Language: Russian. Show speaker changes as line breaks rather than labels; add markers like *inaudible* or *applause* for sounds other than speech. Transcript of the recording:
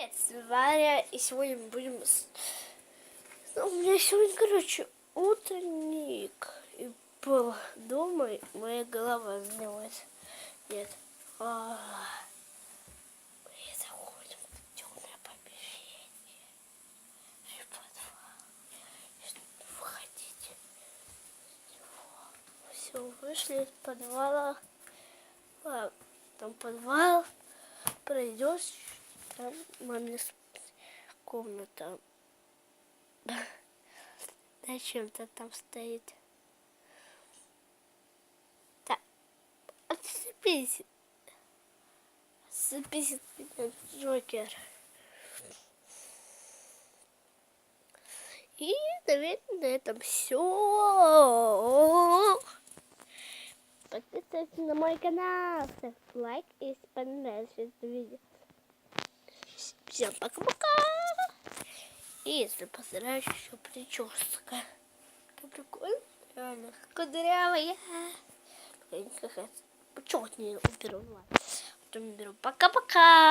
Привет, с Варя, и сегодня мы будем... Ну, У меня сегодня, короче, утренник, и был дома, и моя голова сдалась. Нет. А, Мы заходим в темное помещение. И подвал. И Входите. Все, вышли из подвала. А, там подвал. Пройдешь, там маме с- комната. *laughs* Зачем-то там стоит. Так, отцепись. Отцепись от меня, Джокер. И, наверное, на этом все. Подписывайтесь на мой канал, ставьте лайк, если понравилось это видео. Всем пока-пока. И если постараюсь еще прическа. Прикольно. Реально. Кудрявая. Какая-то почетнее уберу. Потом беру. Пока-пока.